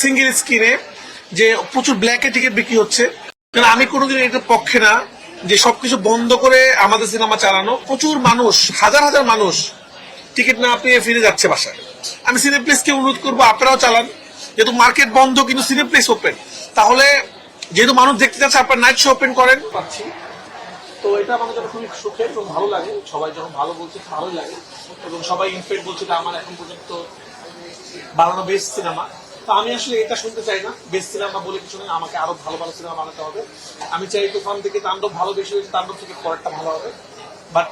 Single স্ক্রিনে যে প্রচুর ব্ল্যাকে টিকিট বিক্রি হচ্ছে। কারণ আমি কোনোদিন এটার পক্ষে না, যে সবকিছু বন্ধ করে আমাদের সিনেমা চালানো। প্রচুর মানুষ, হাজার হাজার মানুষ টিকিট না পেয়ে ফিরে যাচ্ছে বাসায়। আমি সিনেপ্লেসকে অনুরোধ করব, আপনারাও চালান। যেহেতু মার্কেট বন্ধ, কিন্তু সিনেপ্লেস ওপেন তাহলে যেহেতু মানুষ দেখতে যাচ্ছে, আপনার নাইট শো ওপেন করেন। পাচ্ছি। তো এটা আমাদের খুবই সুখের এবং ভালো লাগে। সবাই যখন ভালো বলছে ভালোই লাগে। এবং সবাই ইনফেক্ট বলছে আমার এখন পর্যন্ত বানানো বেস্ট সিনেমা। তো আমি আসলে এটা শুনতে চাই না। বেস্ট সিনেমা বলে কিছু নেই, আমাকে আরও ভালো ভালো সিনেমা বানাতে হবে। আমি চাই তুফান থেকে তাণ্ডব ভালো বেশি হয়েছে, তাণ্ডব থেকে পরেরটা ভালো হবে। বাট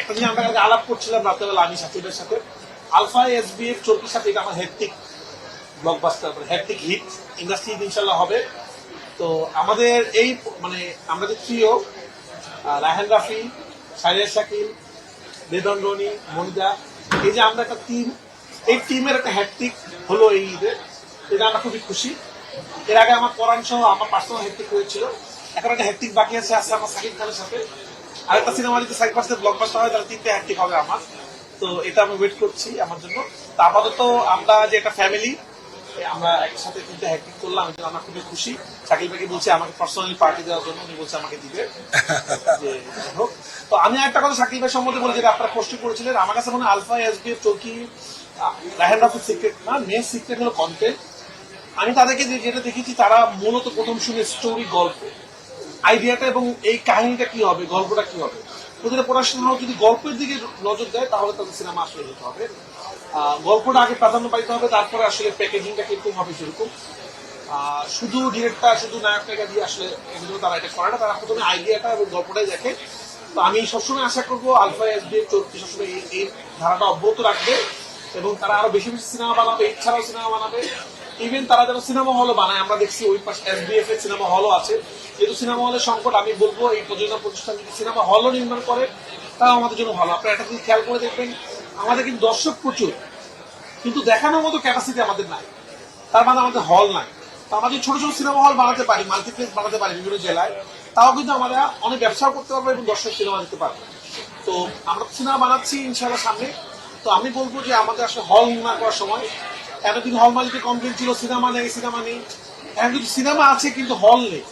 একটা জিনিস আমরা আলাপ করছিলাম রাত্রেবেলা আমি সাথীদের সাথে। আলফা এস বি এফ চোরকির সাথে এটা আমার hectic blockbuster hectic hit industry ইনশাল্লাহ হবে। তো আমাদের এই মানে আমরা যে প্রিয় রাহেন রাফি সারিয়া শাকিল, বেদন রনি, মনিদা, এই যে আমরা একটা টিম এই টিমের একটা হ্যাট্রিক হলো এই ঈদে। এটা আমরা খুবই খুশি। এর আগে আমার পরাণ সহ আমার পার্সোনাল হ্যাট্রিক হয়েছিল। এখন একটা হ্যাট্রিক বাকি আছে আছে আমার সাকিব খানের সাথে। আরেকটা সিনেমা যদি সাকিব খানের সাথে ব্লকবাস্টার হয় তাহলে তিনটে হ্যাট্রিক হবে আমার। তো এটা আমি ওয়েট করছি আমার জন্য। তো আপাতত আমরা যে একটা ফ্যামিলি আমরা একসাথে তিনটে হ্যাট্রিক করলাম এটা আমরা খুবই খুশি। শাকিল ভাইকে বলছে আমাকে পার্সোনালি পার্টি দেওয়ার জন্য উনি বলছে আমাকে দিবে। হোক। তো আমি একটা কথা শাকিল ভাই সম্বন্ধে বলি যেটা আপনারা পোস্ট করেছিলেন। আমার কাছে মনে হয় আলফা এসবি এর চৌকি সিক্রেট না মেন সিক্রেট হলো কন্টেন্ট আমি তাদেরকে যেটা দেখেছি, তারা মূলত প্রথম শুনে স্টোরি গল্প। আইডিয়াটা এবং এই কাহিনীটা কি হবে, গল্পটা কি হবে? প্রতিটা পড়াশোনা যদি গল্পের দিকে নজর দেয়, তাহলে তাদের সিনেমা আসলে যেতে হবে। গল্পটা আগে প্রাধান্য পাইতে হবে, তারপরে আসলে প্যাকেজিংটা কীরকম হবে, সেরকম। শুধু ডিরেক্টর শুধু নায়ক নায়িকা দিয়ে আসলে এগুলো তারা এটা করে না, তারা প্রথমে আইডিয়াটা এবং গল্পটাই দেখে। তো আমি সবসময় আশা করব, আলফা, এস বি চৌত্রিশ সবসময় এই ধারাটা অব্যাহত রাখবে। এবং তারা আরও বেশি বেশি সিনেমা বানাবে, এছাড়াও সিনেমা বানাবে। ইভেন তারা যেন সিনেমা হলও বানায়, আমরা দেখছি ওই পাশে এস বি এফ এর সিনেমা হলও আছে। যেহেতু সিনেমা হলের সংকট, আমি বলব এই প্রযোজনা প্রতিষ্ঠান যদি সিনেমা হলও নির্মাণ করে, তাও আমাদের জন্য ভালো। আপনারা একটা জিনিস খেয়াল করে দেখবেন, আমাদের কিন্তু দর্শক প্রচুর, কিন্তু দেখানোর মতো ক্যাপাসিটি আমাদের নাই। তার মানে আমাদের হল নাই। তো আমাদের ছোট ছোট সিনেমা হল বানাতে পারি মাল্টিপ্লেক্স বানাতে পারি বিভিন্ন জেলায়, তাও কিন্তু আমরা অনেক ব্যবসাও করতে পারব এবং দর্শক সিনেমা দিতে পারব। তো আমরা সিনেমা বানাচ্ছি ইনশাল্লাহ সামনে। তো আমি বলব যে আমাদের আসলে হল নির্মাণ করার সময় এতদিন হল মালিকের কমপ্লেন ছিল, সিনেমা নেই সিনেমা নেই। এখন কিন্তু সিনেমা আছে কিন্তু হল নেই।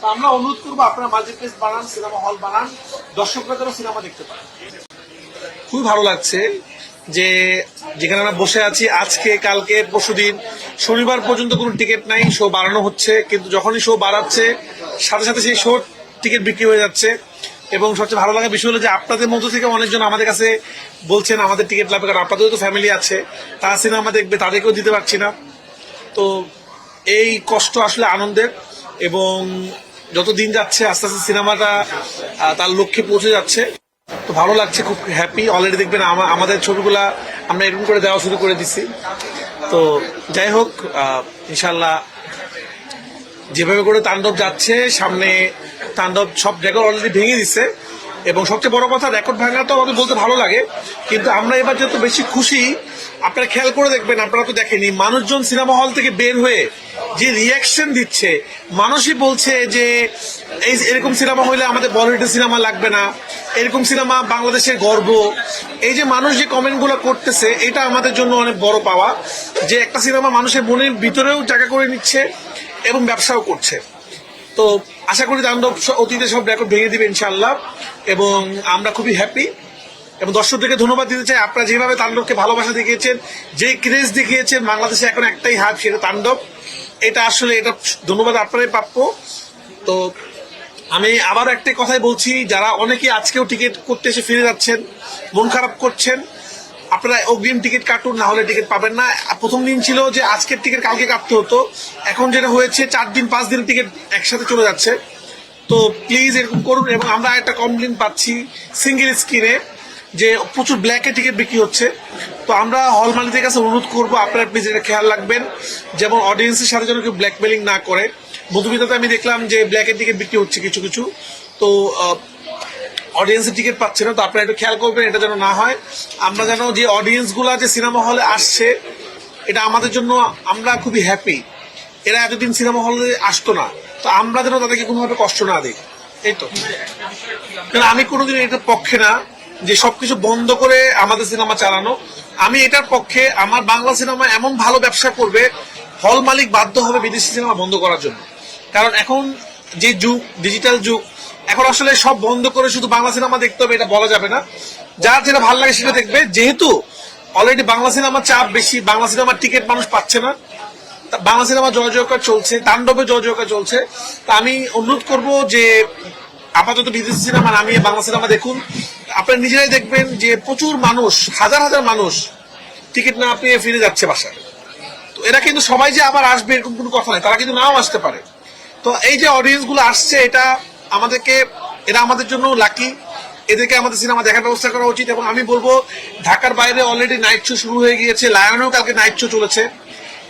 তো আমরা অনুরোধ করব আপনারা মাল্টিপ্লেক্স বানান, সিনেমা হল বানান, দর্শকরা যেন সিনেমা দেখতে পারে। খুবই ভালো লাগছে যে যেখানে আমরা বসে আছি, আজকে, কালকে, পরশুদিন, শনিবার পর্যন্ত কোনো টিকিট নাই, শো বাড়ানো হচ্ছে, কিন্তু যখনই শো বাড়াচ্ছে, সাথে সাথে সেই শো টিকিট বিক্রি হয়ে যাচ্ছে। এবং সবচেয়ে ভালো লাগা বিষয় হলো যে আপনাদের মধ্য থেকে অনেকজন আমাদের কাছে বলছেন, আমাদের টিকিট লাগবে কারণ আপনাদেরও তো ফ্যামিলি আছে। তারা সিনেমা দেখবে, তাদেরকেও দিতে পারছি না। তো এই কষ্ট আসলে আনন্দের এবং যত দিন যাচ্ছে, আস্তে আস্তে সিনেমাটা তার লক্ষ্যে পৌঁছে যাচ্ছে। তো ভালো লাগছে, খুব হ্যাপি অলরেডি দেখবেন আমা- আমাদের ছবিগুলা আমরা এরকম করে দেওয়া শুরু করে দিছি। তো যাই হোক ইনশাল্লাহ যেভাবে করে তাণ্ডব যাচ্ছে, সামনে তাণ্ডব সব রেকর্ড অলরেডি ভেঙে দিচ্ছে এবং সবচেয়ে বড় কথা রেকর্ড ভাঙা তো আমাদের বলতে ভালো লাগে। কিন্তু আমরা এবার যত বেশি খুশি, আপনারা খেয়াল করে দেখবেন, আপনারা তো দেখেনি মানুষজন সিনেমা হল থেকে বের হয়ে যে রিয়াকশন দিচ্ছে, মানুষই বলছে যে, এই এরকম সিনেমা হইলে আমাদের বলিউডের সিনেমা লাগবে না। এরকম সিনেমা বাংলাদেশের গর্ব। এই যে মানুষ যে কমেন্টগুলো করতেছে, এটা আমাদের জন্য অনেক বড় পাওয়া। যে একটা সিনেমা মানুষের মনের ভিতরেও জায়গা করে নিচ্ছে এবং ব্যবসাও করছে। তো আশা করি তাণ্ডব অতীতে সব রেকর্ড ভেঙে দিবে ইনশাল্লাহ এবং আমরা খুবই হ্যাপি এবং দর্শকদেরকে ধন্যবাদ দিতে চাই, আপনারা যেভাবে তাণ্ডবকে ভালোবাসা দেখিয়েছেন, যে ক্রেজ দেখিয়েছেন, বাংলাদেশে এখন একটাই হাত সেটা তাণ্ডব। এটা আসলে এটা ধন্যবাদ আপনারাই প্রাপ্য। তো আমি আবার একটাই কথাই বলছি, যারা অনেকে আজকেও টিকিট করতে এসে ফিরে যাচ্ছেন, মন খারাপ করছেন আপনারা অগ্রিম টিকিট কাটুন, না হলে টিকিট পাবেন না। প্রথম দিন ছিল যে আজকের টিকিট কালকে কাটতে হতো। এখন যেটা হয়েছে, চার দিন, পাঁচ দিন টিকিট একসাথে চলে যাচ্ছে। তো প্লিজ এরকম করুন এবং আমরা একটা কমপ্লেন পাচ্ছি সিঙ্গেল স্ক্রিনে যে প্রচুর ব্ল্যাকে টিকিট বিক্রি হচ্ছে। তো আমরা হল মালিকদের কাছে অনুরোধ করব, আপনারা প্লিজ এটা খেয়াল রাখবেন। যেমন অডিয়েন্সের সাথে যেন কেউ ব্ল্যাকমেলিং না করে। মধুমিতাতে আমি দেখলাম যে ব্ল্যাকের টিকিট বিক্রি হচ্ছে কিছু কিছু। তো অডিয়েন্সের টিকিট পাচ্ছে না, তো আপনারা একটু খেয়াল করবেন এটা যেন না হয়। আমরা যেন যে অডিয়েন্সগুলা যে সিনেমা হলে আসছে, এটা আমাদের জন্য আমরা খুবই হ্যাপি এরা এতদিন সিনেমা হলে আসতো না, তো আমরা যেন তাদেরকে কোনোভাবে কষ্ট না দিই। এই তো। কারণ আমি কোনোদিন এটার পক্ষে না, যে সবকিছু বন্ধ করে আমাদের সিনেমা চালানো। আমি এটার পক্ষে আমার বাংলা সিনেমা এমন ভালো ব্যবসা করবে হল মালিক বাধ্য হবে বিদেশি সিনেমা বন্ধ করার জন্য। কারণ এখন যে যুগ ডিজিটাল যুগ এখন আসলে সব বন্ধ করে শুধু বাংলা সিনেমা দেখতে হবে, এটা বলা যাবে না। যার যেটা ভালো লাগে সেটা দেখবে। যেহেতু অলরেডি বাংলা সিনেমার চাপ বেশি, বাংলা সিনেমার টিকিট মানুষ পাচ্ছে না। বাংলা সিনেমা জয় জয়কার চলছে, তাণ্ডবে জয় জয়কার চলছে। তা আমি অনুরোধ করব যে আপাতত বিদেশি সিনেমা নামিয়ে বাংলা সিনেমা দেখুন। আপনারা নিজেরাই দেখবেন যে প্রচুর মানুষ, হাজার হাজার মানুষ টিকিট না পেয়ে ফিরে যাচ্ছে বাসায়। তো এরা কিন্তু সবাই যে আবার আসবে এরকম কোনো কথা নাই তারা কিন্তু নাও আসতে পারে। তো এই যে অডিয়েন্সগুলো আসছে, এটা আমাদেরকে, এরা আমাদের জন্য লাকি এদেরকে আমাদের সিনেমা দেখার ব্যবস্থা করা উচিত এবং আমি বলব, ঢাকার বাইরে অলরেডি নাইট শো শুরু হয়ে গিয়েছে, লায়নেও কালকে নাইট শো চলেছে।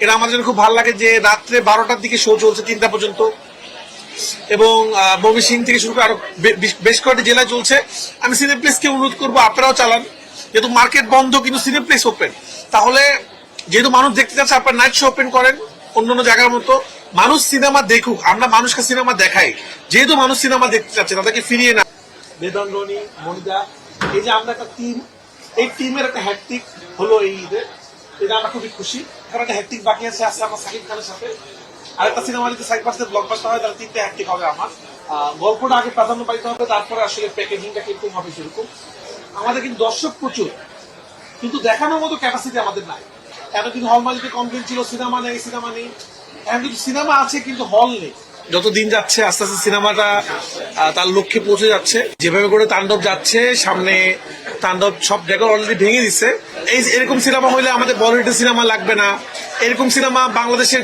এটা আমাদের জন্য খুব ভালো লাগে যে রাত্রে বারোটার দিকে শো চলছে, তিনটা পর্যন্ত। এবং ববি সিং থেকে শুরু করে আরও বেশ- কয়েকটি জেলায় চলছে। আমি সিনেপ্লেক্সকে অনুরোধ করব, আপনারাও চালান। যেহেতু মার্কেট বন্ধ, কিন্তু সিনেপ্লেক্স ওপেন তাহলে, যেহেতু মানুষ দেখতে যাচ্ছে আপনার নাইট শো ওপেন করেন অন্যান্য জায়গার মতো। মানুষ সিনেমা দেখুক, আমরা মানুষকে সিনেমা দেখাই। যেহেতু মানুষ সিনেমা দেখতে চাচ্ছে, তাদেরকে ফিরিয়ে না। বেদন, রনি, মনিদা, এই যে আমরা একটা টিম এই টিমের একটা হ্যাট্রিক হলো এই ঈদে। এটা আমরা খুবই খুশি, কারণ একটা বাকি আছে আছে আমার সাকিব খানের সাথে। আরেকটা সিনেমা যদি সাইড পাশে ব্লক ব্লকবাস্টার হয়, তাহলে তিনটে হ্যাট্রিক হবে আমার। গল্পটা আগে প্রাধান্য পাইতে হবে, তারপরে আসলে প্যাকেজিংটা কীরকম হবে সেরকম। আমাদের কিন্তু দর্শক প্রচুর, কিন্তু দেখানোর মতো ক্যাপাসিটি আমাদের নাই। এতদিন হল কমপ্লেন ছিল সিনেমা নেই সিনেমা নেই। সিনেমা আছে কিন্তু হল নেই। যত দিন যাচ্ছে, আস্তে আস্তে সিনেমাটা তার লক্ষ্যে পৌঁছে যাচ্ছে। যেভাবে করে তাণ্ডব যাচ্ছে, সামনে তাণ্ডব সব জায়গায় অলরেডি ভেঙে দিচ্ছে এই এরকম সিনেমা হইলে আমাদের বলিউডের সিনেমা লাগবে না। এরকম সিনেমা বাংলাদেশের